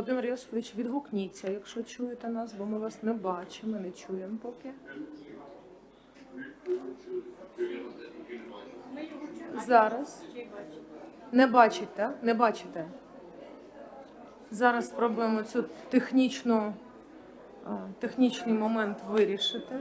Володимир Йосифович, відгукніться, якщо чуєте нас, бо ми вас не бачимо, не чуємо поки. Зараз. Не бачите, не бачите. Зараз спробуємо цю технічну, технічний момент вирішити.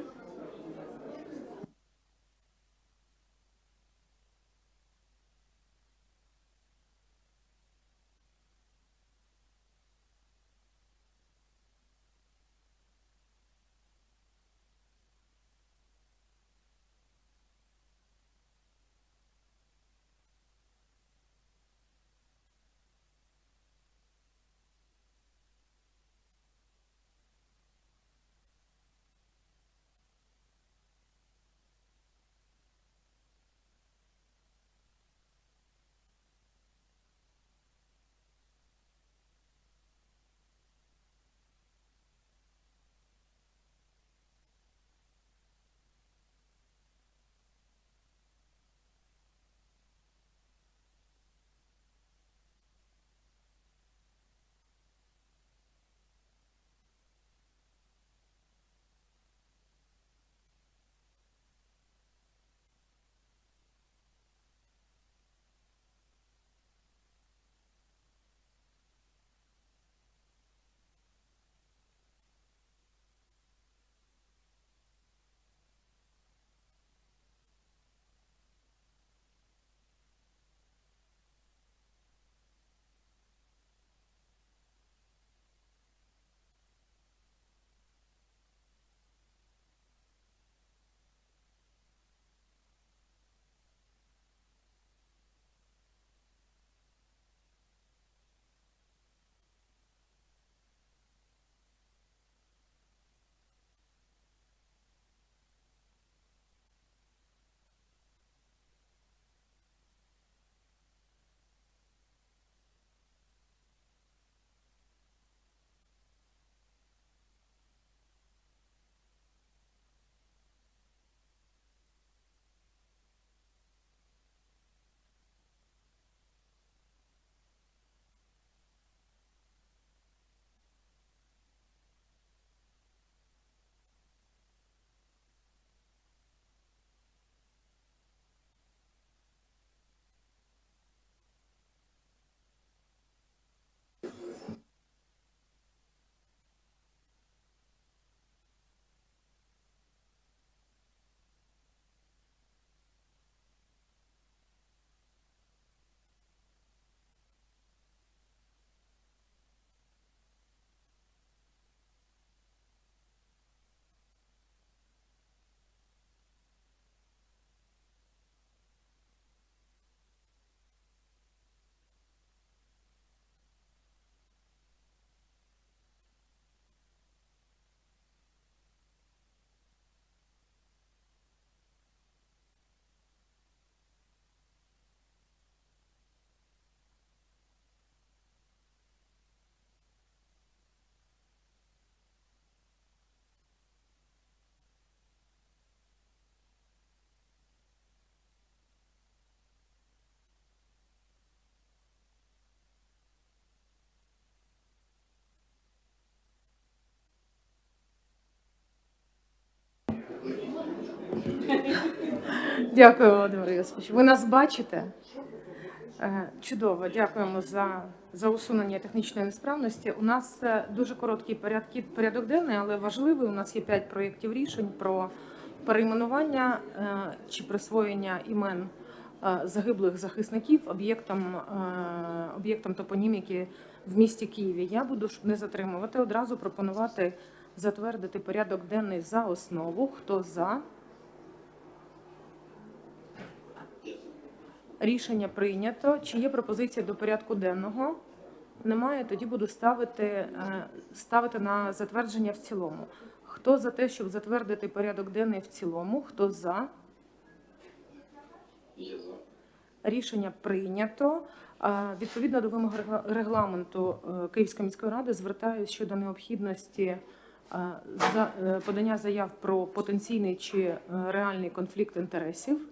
Дякую, Володимир Йосифович. Ви нас бачите? Е, Чудово, дякуємо за, за усунення технічної несправності. У нас е, дуже короткий порядки, порядок денний, але важливий. У нас є п'ять проєктів рішень про перейменування е, чи присвоєння імен загиблих захисників об'єктам об'єктам топоніміки в місті Києві. Я буду щоб не затримувати. Одразу пропонувати затвердити порядок денний за основу. Хто за? Рішення прийнято. Чи є пропозиція до порядку денного? Немає. Тоді буду ставити, е, ставити на затвердження в цілому. Хто за те, щоб затвердити порядок денний в цілому? Хто за? Я за. Рішення прийнято. Е, Відповідно до вимог регламенту е, Київської міської ради звертаюся щодо необхідності подання заяв про потенційний чи реальний конфлікт інтересів.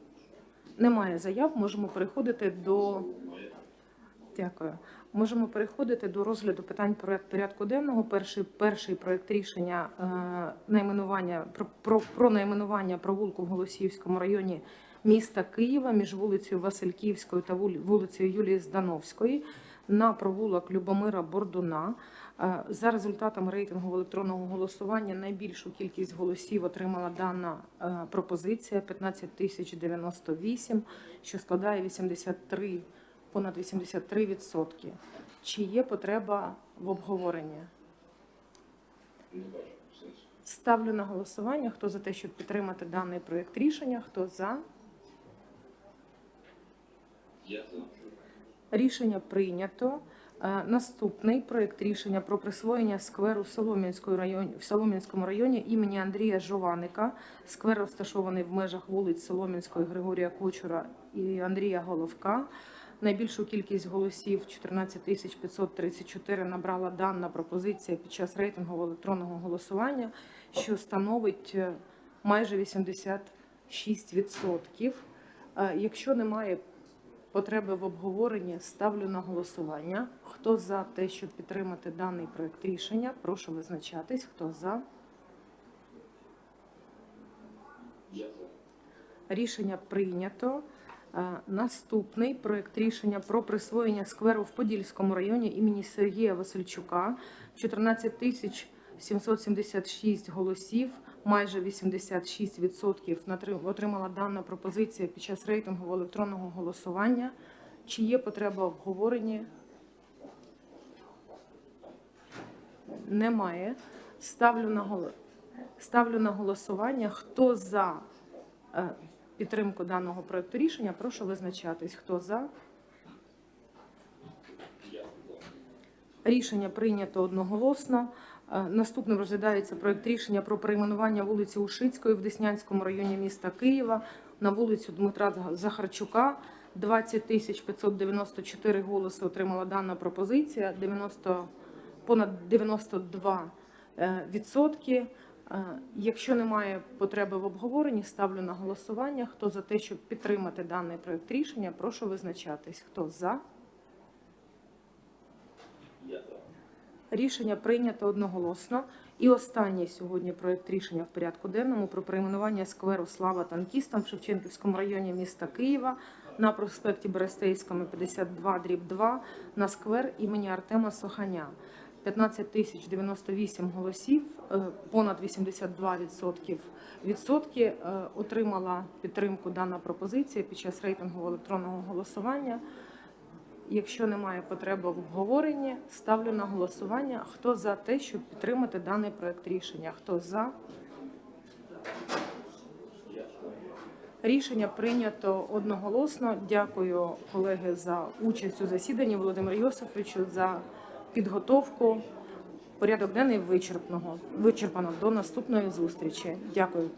Немає заяв, можемо переходити до Дякую. Можемо переходити до розгляду питань поряд- порядку денного. Перший, перший проект рішення е, найменування про, про, про найменування провулку в Голосіївському районі міста Києва між вулицею Васильківською та вулицею Юлії Здановської на провулок Любомира Бордуна. Е, За результатами рейтингу електронного голосування найбільшу кількість голосів отримала дана е, пропозиція 15 тисяч 98, що складає 83 понад 83%. Чи є потреба в обговоренні? Ставлю на голосування. Хто за те, щоб підтримати даний проєкт рішення? Хто за? Рішення прийнято. Е, Наступний проєкт рішення про присвоєння скверу в Солом'янському районі імені Андрія Жованика. Сквер розташований в межах вулиць Солом'янської Григорія Кучура і Андрія Головка. Найбільшу кількість голосів 14 тисяч 534 набрала дана пропозиція під час рейтингового електронного голосування, що становить е, майже 86%. Е, Якщо немає потреби в обговоренні, ставлю на голосування. Хто за те, щоб підтримати даний проект рішення, прошу визначатись. Хто за? Рішення прийнято. Е, Наступний проект рішення про присвоєння скверу в Подільському районі імені Сергія Васильчука. 14 тисяч 776 голосів, майже 86% натри- отримала дана пропозиція під час рейтингового електронного голосування. Чи є потреба в обговоренні? Немає. Ставлю на, голо- Ставлю на голосування. Хто за е, підтримку даного проекту рішення, прошу визначатись. Хто за? Рішення прийнято одноголосно. Е, Наступним розглядається проект рішення про перейменування вулиці Ушицької в Деснянському районі міста Києва на вулицю Дмитра Захарчука. 20 тисяч 594 голоси отримала дана пропозиція, 90, понад 92 е, відсотки. Е, Якщо немає потреби в обговоренні, ставлю на голосування. Хто за те, щоб підтримати даний проект рішення, прошу визначатись. Хто за? Рішення прийнято одноголосно. І останній сьогодні проект рішення в порядку денному про перейменування скверу Слава танкістам в Шевченківському районі міста Києва на проспекті Берестейському 52 дріб 2 на сквер імені Артема Соханя. 15 тисяч 98 голосів, е, понад 82% відсотки е, отримала підтримку дана пропозиція під час рейтингового електронного голосування. Якщо немає потреби в обговоренні, ставлю на голосування. Хто за те, щоб підтримати даний проект рішення? Хто за? Рішення прийнято одноголосно. Дякую, колеги, за участь у засіданні. Володимир Йосифовичу за підготовку. Порядок денний вичерпного вичерпано до наступної зустрічі. Дякую.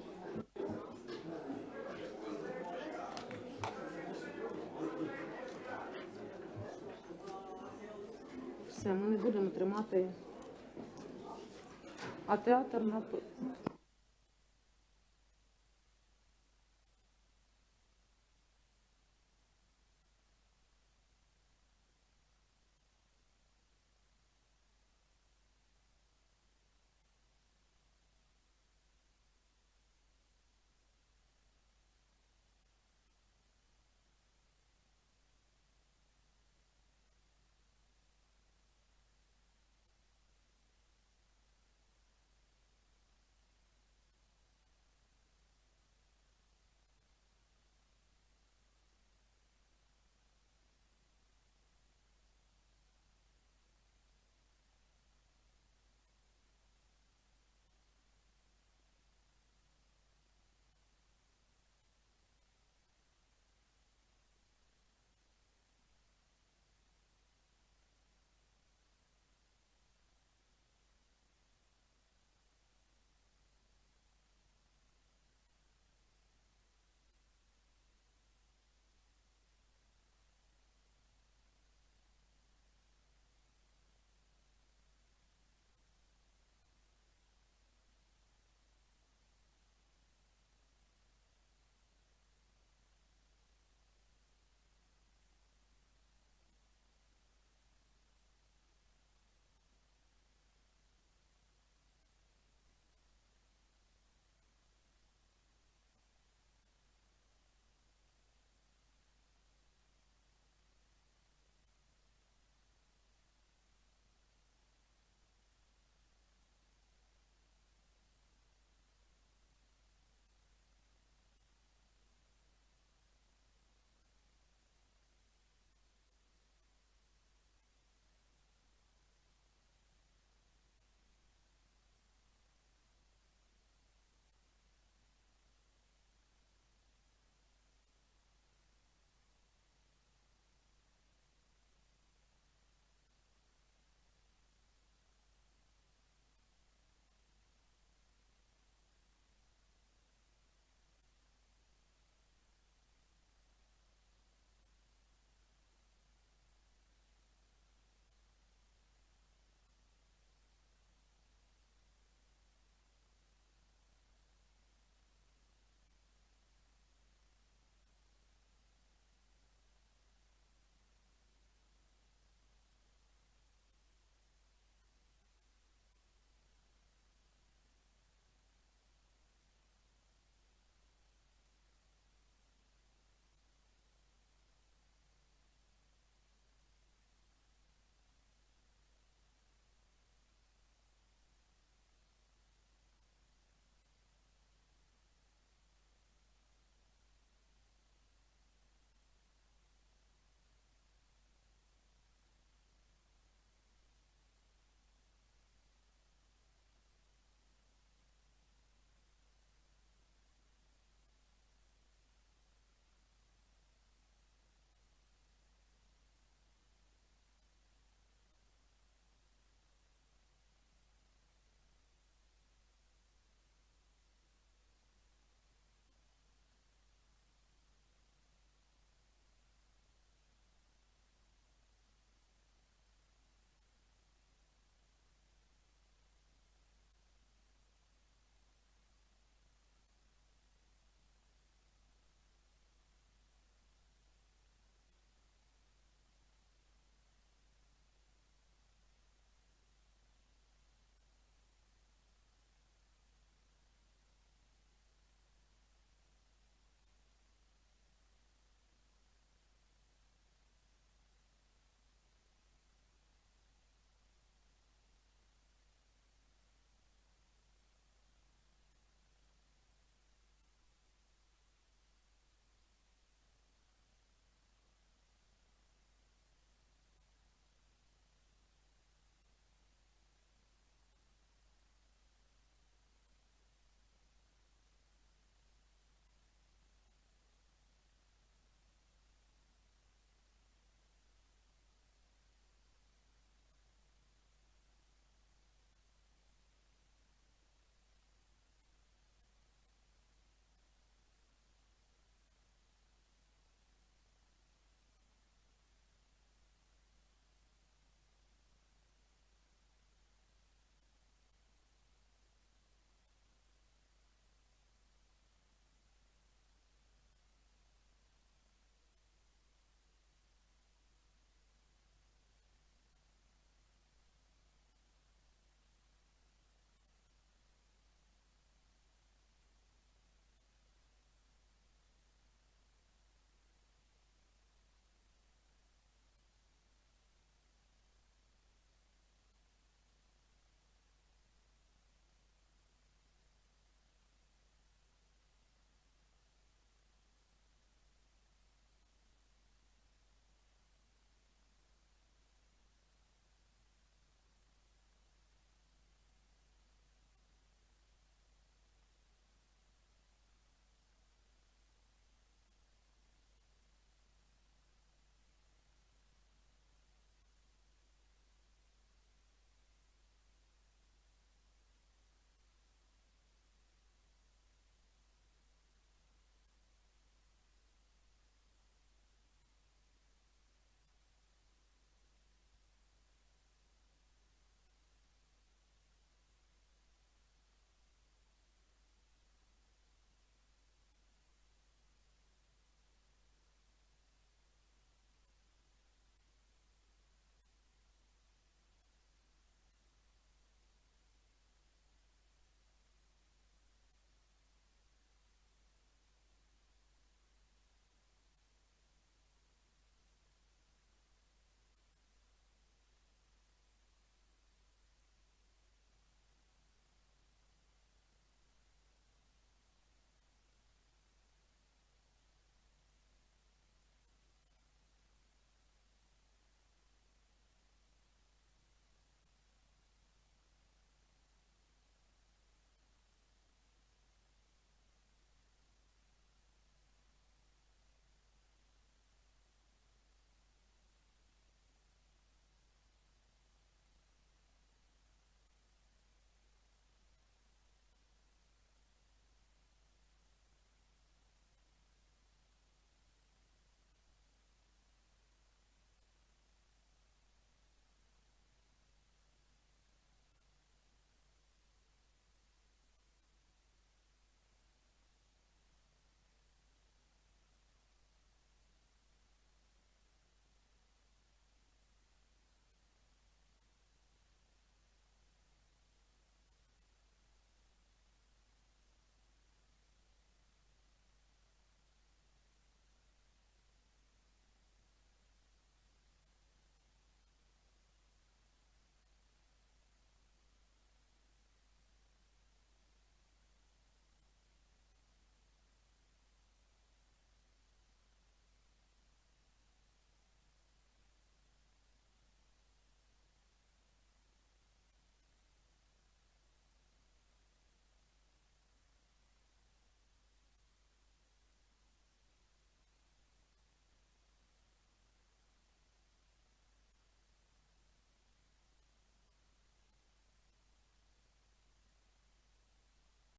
Все, ми не будемо тримати. А театр на